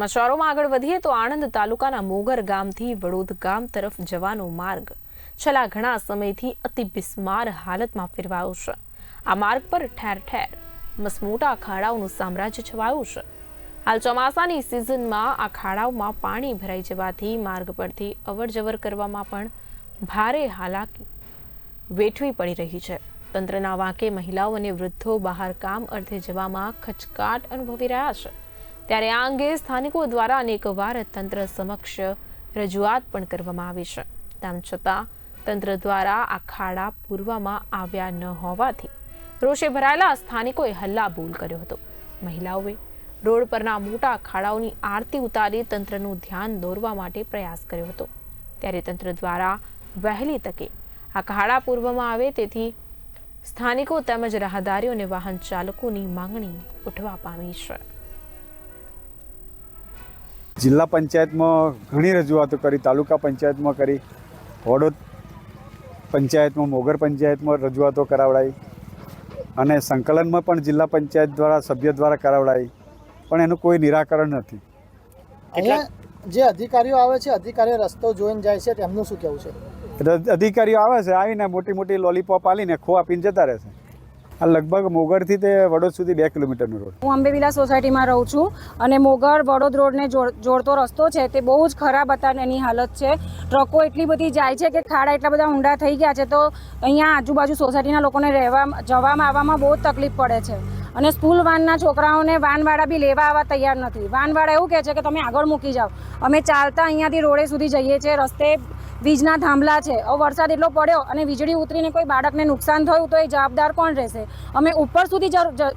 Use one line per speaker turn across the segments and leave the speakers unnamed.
સમાચારોમાં આગળ વધીએ તો આણંદ તાલુકાના મોગર ગામથી વડોદ ગામ તરફ જવાનો માર્ગ છેલ્લા ઘણા સમયથી અતિ બિસ્માર હાલતમાં ફેરવાયો છે. આ માર્ગ પર ઠેર ઠેર મસમોટા ખાડાઓનું સામ્રાજ્ય છવાયું છે. હાલ ચોમાસાની સિઝનમાં આ ખાડાઓમાં પાણી ભરાઈ જવાથી માર્ગ પરથી અવરજવર કરવામાં પણ ભારે હાલાકી વેઠવી પડી રહી છે. તંત્રના વાંકે મહિલાઓ અને વૃદ્ધો બહાર કામ અર્થે જવામાં ખચકાટ અનુભવી રહ્યા છે. ત્યારે આ અંગે સ્થાનિકો દ્વારા અનેકવાર તંત્ર સમક્ષ રજૂઆત પણ કરવામાં આવી છે. તેમ છતાં, તંત્ર દ્વારા આ ખાડા પૂરવામાં આવ્યા ન હોવાથી રોષે ભરાયેલા સ્થાનિકોએ હલ્લાબોલ કર્યો હતો. મહિલાઓએ રોડ પરના મોટા ખાડાઓની આરતી ઉતારી તંત્રનું ધ્યાન દોરવા માટે પ્રયાસ કર્યો હતો. ત્યારે તંત્ર દ્વારા વહેલી તકે આ ખાડા પૂરવામાં આવે તેથી સ્થાનિકો તેમજ રાહદારીઓ અને વાહન ચાલકોની માંગણી ઉઠવા પામી છે.
જિલ્લા પંચાયતમાં ઘણી રજૂઆતો કરી તાલુકા પંચાયતમાં કરી વડોદ પંચાયતમાં મોગર પંચાયતમાં રજૂઆતો કરાવડાવી અને સંકલનમાં પણ જિલ્લા પંચાયત દ્વારા સભ્ય દ્વારા કરાવડાવી પણ એનું કોઈ નિરાકરણ નથી.
અહીંયા જે અધિકારીઓ આવે છે અધિકારીઓ રસ્તો જોઈને જાય છે તેમનું શું કહેવું છે?
અધિકારીઓ આવે છે આવીને મોટી મોટી લોલીપોપ આલીને ખો આપીને જતા રહે છે. આ લગભગ મોગરથી તે વડોદ સુધી બે કિલોમીટરનો રોડ.
હું અંબેવિલા સોસાયટીમાં રહું છું અને મોગર વડોદ રોડને જોડ- જોડતો રસ્તો છે તે બહુ જ ખરાબ અત્યારે એની હાલત છે. ટ્રકો એટલી બધી જાય છે કે ખાડા એટલા બધા ઊંડા થઈ ગયા છે તો અહીંયા આજુબાજુ સોસાયટીના લોકોને રહેવા, જવામાં આવવામાં બહુ તકલીફ પડે છે. અને સ્કૂલ વાનના છોકરાઓને વાનવાળા બી લેવા આવવા તૈયાર નથી. વાનવાળા એવું કહે છે કે તમે આગળ મૂકી જાઓ. અમે ચાલતા અહીંયાથી રોડે સુધી જઈએ છીએ, રસ્તે વીજના થાંભલા છે. હવે વરસાદ એટલો પડ્યો અને વીજળી ઉતરીને કોઈ બાળકને નુકસાન થયું તો એ જવાબદાર કોણ રહેશે? અમે ઉપર સુધી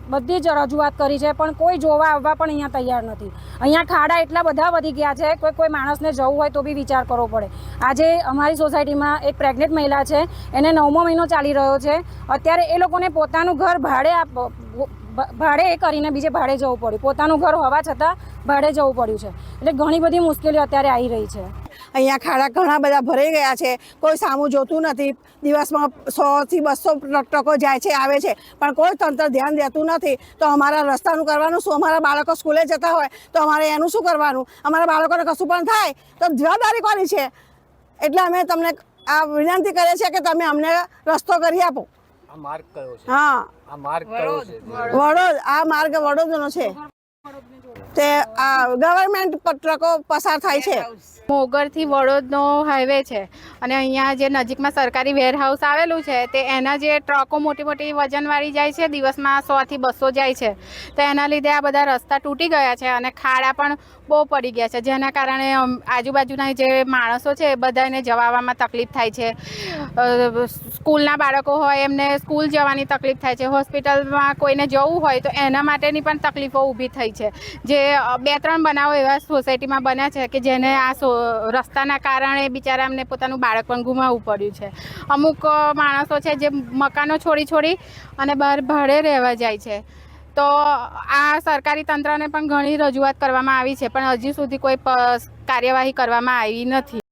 બધી જ રજૂઆત કરી છે, પણ કોઈ જોવા આવવા પણ અહીંયા તૈયાર નથી. અહીંયા ખાડા એટલા બધા વધી ગયા છે, કોઈ કોઈ માણસને જવું હોય તો બી વિચાર કરવો પડે. આજે અમારી સોસાયટીમાં એક પ્રેગ્નેન્ટ મહિલા છે, એને નવમો મહિનો ચાલી રહ્યો છે. અત્યારે એ લોકોને પોતાનું ઘર ભાડે આપ ભાડે એ કરીને બીજે ભાડે જવું પડ્યું. પોતાનું ઘર હોવા છતાં ભાડે જવું પડ્યું છે. એટલે ઘણી બધી મુશ્કેલીઓ અત્યારે આવી રહી છે.
અહીંયા ખાડા ઘણા બધા ભરાઈ ગયા છે. કોઈ સામું જોતું નથી. દિવસમાં સોથી બસો ટ્રકો જાય છે, આવે છે. પણ કોઈ તંત્ર ધ્યાન દેતું નથી. તો અમારા રસ્તાનું કરવાનું શું? અમારા બાળકો સ્કૂલે જતા હોય તો અમારે એનું શું કરવાનું? અમારા બાળકોને કશું પણ થાય તો જવાબદારી કોની છે? એટલે અમે તમને આ વિનંતી કરીએ છીએ કે તમે અમને રસ્તો કરી આપો.
આ માર્ગ કયો છે?
હા.
આ માર્ગ કયો છે?
વડોદ. આ માર્ગ વડોદનો છે. તે આ ગવર્મેન્ટ ટ્રકો પસાર થાય છે.
મોગરથી વડોદનો હાઈવે છે. અને અહીંયા જે નજીકમાં સરકારી વેરહાઉસ આવેલું છે, તે એના જે ટ્રકો મોટી મોટી વજનવાળી જાય છે, દિવસમાં સોથી બસો જાય છે. તો એના લીધે આ બધા રસ્તા તૂટી ગયા છે અને ખાડા પણ બહુ પડી ગયા છે. જેના કારણે આજુબાજુના જે માણસો છે, એ બધાને જવામાં તકલીફ થાય છે. સ્કૂલના બાળકો હોય, એમને સ્કૂલ જવાની તકલીફ થાય છે. હોસ્પિટલમાં કોઈને જવું હોય, તો એના માટેની પણ તકલીફો ઊભી થઈ છે. જે અ, બે ત્રણ બનાવો એવા સોસાયટીમાં બન્યા છે કે જેને આ સો રસ્તાના કારણે બિચારા એમને પોતાનું બાળક પણ ગુમાવવું પડ્યું છે. અમુક માણસો છે જે મકાનો છોડી છોડી અને બહાર ભાડે રહેવા જાય છે. તો આ સરકારી તંત્રને પણ ઘણી રજૂઆત કરવામાં આવી છે પણ હજી સુધી કોઈ કાર્યવાહી કરવામાં આવી નથી.